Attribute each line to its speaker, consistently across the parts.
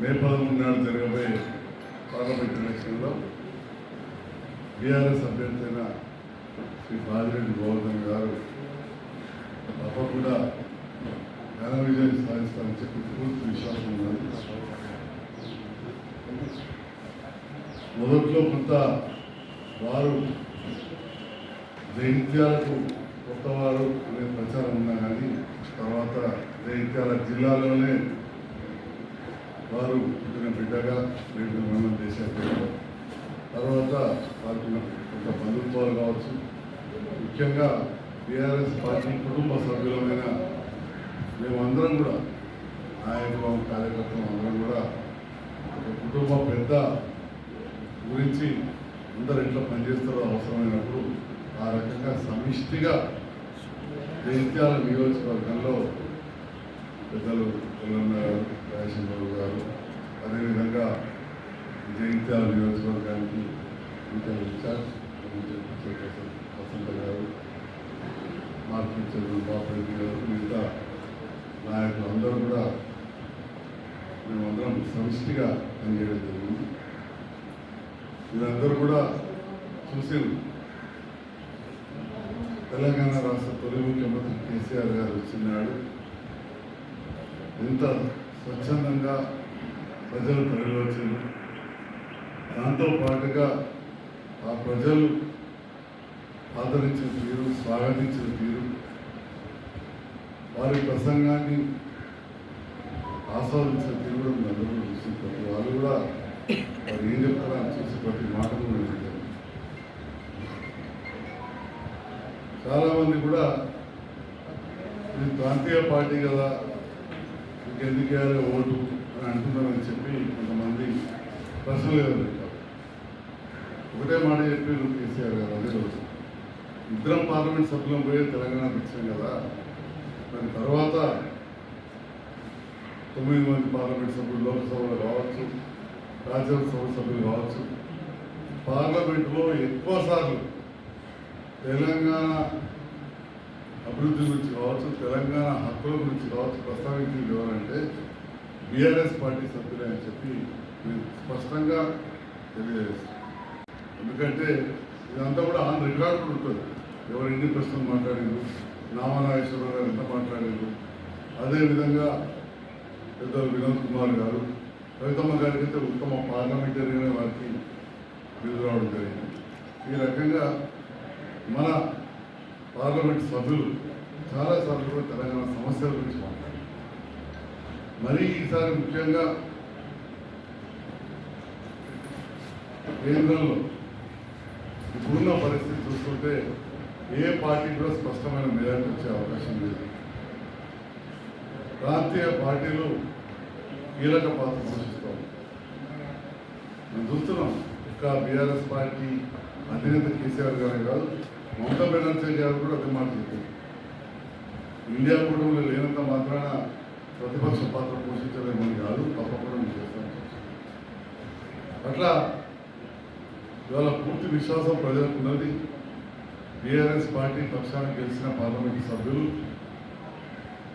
Speaker 1: మే పదమూడు నాడు జరగబోయే పార్లమెంట్ ఎలక్షన్లో బీఆర్ఎస్ అభ్యర్థి అయిన శ్రీ బాజిరెడ్డి గోవర్ధన్ గారు తప్పకుండా ఘన విజయం సాధిస్తారని చెప్పి పూర్తి విశ్వాసం ఉన్నది. మొదట్లో కొంత వారు జైత్యాలకు కొత్తవారు అనే ప్రచారం ఉన్నా కానీ తర్వాత జైత్యాల జిల్లాలోనే వారు పుట్టిన బిడ్డగా రేపు మనం చేశారు తర్వాత వారికి కొంత బంధుత్వాలు కావచ్చు. ముఖ్యంగా టీఆర్ఎస్ పార్టీ కుటుంబ సభ్యులమైన మేమందరం కూడా నాయకులు కార్యకర్తలు అందరం కూడా ఒక కుటుంబ పెద్ద గురించి అందరు ఎట్లా పనిచేస్తారో అవసరమైనప్పుడు ఆ రకంగా సమిష్టిగా జైత్యాల నియోజకవర్గంలో పెద్దలు తెలంగాణ రాజశేఖరరావు గారు అదేవిధంగా జైత్యాల నియోజకవర్గానికి ఇంకా ఇన్ఛార్జ్ వసంత గారు మార్కెట్ చంద్రుడు బాపరెడ్డి గారు మిగతా నాయకులు అందరూ కూడా మేమందరం సమిష్టిగా పనిచేయడం జరిగింది. మీరందరూ కూడా చూసారు తెలంగాణ రాష్ట్ర తొలి ముఖ్యమంత్రి కేసీఆర్ గారు వచ్చినాడు. ఎంత స్వచ్ఛందంగా ప్రజలు తరలివచ్చారు దాంతో పాటుగా ఆ ప్రజలు ఆదరించిన తీరు స్వాగతించిన తీరు వారి ప్రసంగాన్ని ఆస్వాదించిన తీరు కూడా మీరు అందరూ చూసి ప్రతి వాళ్ళు కూడా వారు ఏం చెప్తారని చూసి ప్రతి మాట కూడా కూడా ఇది ప్రాంతీయ పార్టీ కదా ఎందుకు వేయాలి ఓటు అని అంటున్నారని చెప్పి కొంతమంది ప్రశ్నలు ఎదుర్కొంటారు. ఒకటే మాట చెప్పి కేసీఆర్ గారు అదే రోజు. ఇద్దరం పార్లమెంట్ సభ్యులం పోయి తెలంగాణ తెచ్చాం కదా దాని తర్వాత తొమ్మిది మంది పార్లమెంట్ సభ్యులు లోక్సభలో కావచ్చు రాజ్యసభ సభ్యులు కావచ్చు పార్లమెంట్లో ఎక్కువ సార్లు తెలంగాణ అభివృద్ధి గురించి కావచ్చు తెలంగాణ హక్కుల గురించి కావచ్చు ప్రస్తావించింది ఎవరంటే బీఆర్ఎస్ పార్టీ సభ్యులే అని చెప్పి నేను స్పష్టంగా తెలియజేస్తాను. ఎందుకంటే ఇదంతా కూడా ఆన్ రికార్డు కూడా ఉంటుంది. ఎవరు ఎన్ని ప్రశ్నలు మాట్లాడారు నామనాగేశ్వరరావు గారు ఎంత మాట్లాడారు అదేవిధంగా పెద్దలు వినోద్ కుమార్ గారు కవితమ్మ గారికి అయితే ఉత్తమ పార్లమెంటరీగా వారికి బిరుదు రావడం జరిగింది. ఈ రకంగా మన పార్లమెంట్ సభ్యులు చాలాసార్లు కూడా తెలంగాణ సమస్యల గురించి మాట్లాడారు. మరి ఈసారి ముఖ్యంగా కేంద్రంలో ఇప్పుడున్న పరిస్థితి చూస్తుంటే ఏ పార్టీ కూడా స్పష్టమైన మెజార్టీ వచ్చే అవకాశం లేదు. ప్రాంతీయ పార్టీలు కీలక పాత్ర పోషిస్తాం మేము చూస్తున్నాం ఇంకా బీఆర్ఎస్ పార్టీ అధినేత కేసీఆర్ గారే కాదు మమతా బెనర్జీ గారు కూడా ఒక మాట చెప్పింది ఇండియా కుటుంబంలో లేనంత మాత్రాన ప్రతిపక్ష పాత్ర పోషించలేమని కాదు తప్పకుండా మేము చేస్తాం అట్లా ఇవాళ పూర్తి విశ్వాసం ప్రజలకు ఉన్నది బీఆర్ఎస్ పార్టీ పక్షానికి గెలిచిన పార్లమెంటు సభ్యులు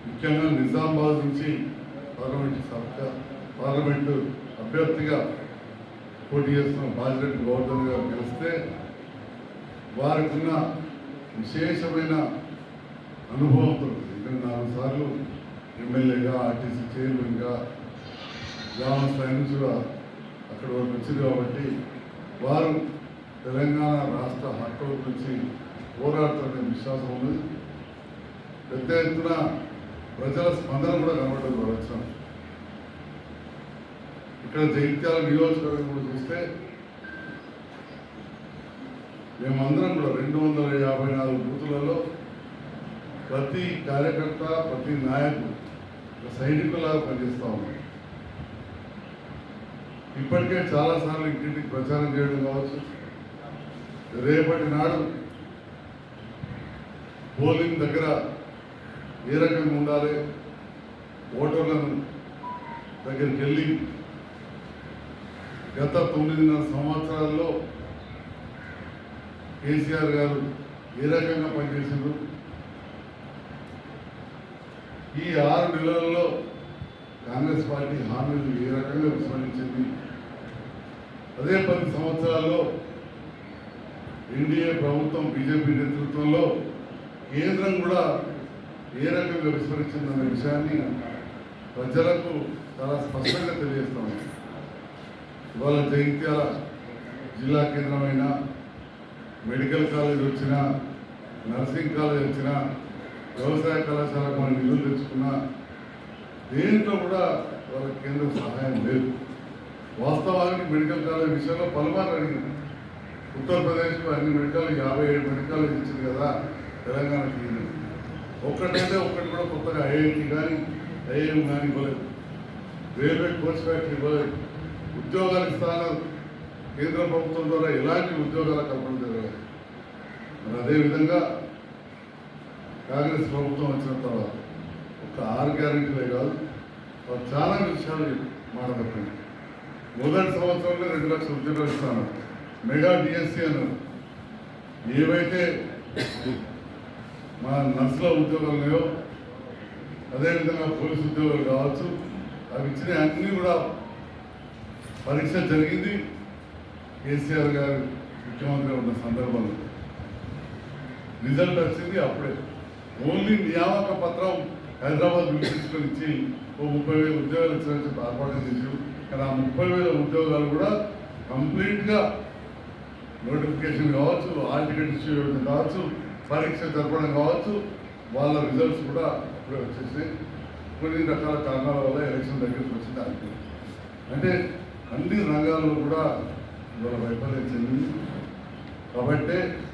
Speaker 1: ముఖ్యంగా నిజామాబాద్ నుంచి పార్లమెంటు సభ్య పార్లమెంటు అభ్యర్థిగా పోటీ చేస్తున్న బాజిరెడ్డి గౌతమ్ గారు గెలిస్తే వారికున్న విశేషమైన అనుభవంతో ఇక్కడ నాలుగు సార్లు ఎమ్మెల్యేగా ఆర్టీసీ చైర్మన్గా గ్రామ స్థాయి నుంచి కూడా అక్కడ వరకు వచ్చింది కాబట్టి వారు తెలంగాణ రాష్ట్ర హక్కుల గురించి పోరాడుతున్న విశ్వాసం ఉంది పెద్ద ఎత్తున ప్రజల స్పందన కూడా కనబడదు వచ్చాం ఇక్కడ జగిత్యాల నియోజకవర్గం కూడా చూస్తే మేమందరం కూడా రెండు వందల యాభై నాలుగు బూతులలో ప్రతి కార్యకర్త ప్రతి నాయకుడు సైనికులాగా పనిచేస్తూ ఉన్నాం. ఇప్పటికే చాలాసార్లు ఇంటింటికి ప్రచారం చేయడం కావచ్చు. రేపటి నాడు పోలింగ్ దగ్గర ఏ రకంగా ఉండాలి? ఓటర్లను దగ్గరికి వెళ్ళి గత తొమ్మిదిన్నర సంవత్సరాల్లో కేసీఆర్ గారు ఏ రకంగా పనిచేశారు ఈ ఆరు నెలల్లో కాంగ్రెస్ పార్టీ హామీలు ఏ రకంగా విస్మరించింది? అదే పది సంవత్సరాల్లో ఎన్డీఏ ప్రభుత్వం బీజేపీ నేతృత్వంలో కేంద్రం కూడా ఏ రకంగా విస్మరించిందనే విషయాన్ని ప్రజలకు చాలా స్పష్టంగా తెలియజేస్తాం. ఇవాళ జగిత్యాల జిల్లా కేంద్రమైన మెడికల్ కాలేజ్ వచ్చిన నర్సింగ్ కాలేజ్ వచ్చిన వ్యవసాయ కళాశాలకు మనం నిధులు తెచ్చుకున్నా దేంట్లో కూడా వాళ్ళ కేంద్ర సహాయం లేదు. వాస్తవానికి మెడికల్ కాలేజ్ విషయంలో పలుమార్లు అడిగింది. ఉత్తరప్రదేశ్లో అన్ని మెడికల్ యాభై ఏడు మెడికల్ ఇచ్చింది కదా తెలంగాణకి ఒక్కటైతే ఒక్కటి కూడా కొత్తగా ఐఐటి కానీ ఐఐఎం కానీ ఇవ్వలేదు. రైల్వే కోచ్ ఫ్యాక్టరీ ఇవ్వలేదు. ఉద్యోగాలు ఇస్తాను కేంద్ర ప్రభుత్వం ద్వారా ఎలాంటి ఉద్యోగాల కల్పన జరగాలి మరి అదేవిధంగా కాంగ్రెస్ ప్రభుత్వం వచ్చిన తర్వాత ఒక ఆరు గ్యారెంటీలే కాదు వాళ్ళు చాలా విషయాలు మాట్లాడుతుంది మొదటి సంవత్సరంలో రెండు లక్షల ఉద్యోగాలు ఇస్తాను. మెగా డిఎస్సీ అన్నారు ఏవైతే మా నర్సుల ఉద్యోగాలు ఉన్నాయో అదేవిధంగా పోలీసు ఉద్యోగాలు కావచ్చు అవి ఇచ్చిన అన్నీ కూడా పరీక్ష జరిగింది. కేసీఆర్ గారు ముఖ్యమంత్రిగా ఉన్న సందర్భంలో. రిజల్ట్ వచ్చింది అప్పుడే. ఓన్లీ నియామక పత్రం హైదరాబాద్ తీసుకొని ఇచ్చి ఓ ముప్పై వేల ఉద్యోగాలు ఇచ్చినట్టు ఆర్పాటు చేసి కానీ ఆ ముప్పై వేల ఉద్యోగాలు కూడా కంప్లీట్గా నోటిఫికేషన్ కావచ్చు హాల్ టికెట్ ఇష్యూ చేయడం కావచ్చు పరీక్ష జరపడం కావచ్చు వాళ్ళ రిజల్ట్స్ కూడా అప్పుడే వచ్చేసాయి కొన్ని రకాల కారణాల వల్ల ఎలక్షన్ దగ్గరికి వచ్చింది దానికి అంటే అన్ని రంగాల్లో కూడా ఇవాళ వైఫల్యం చెందింది. కాబట్టే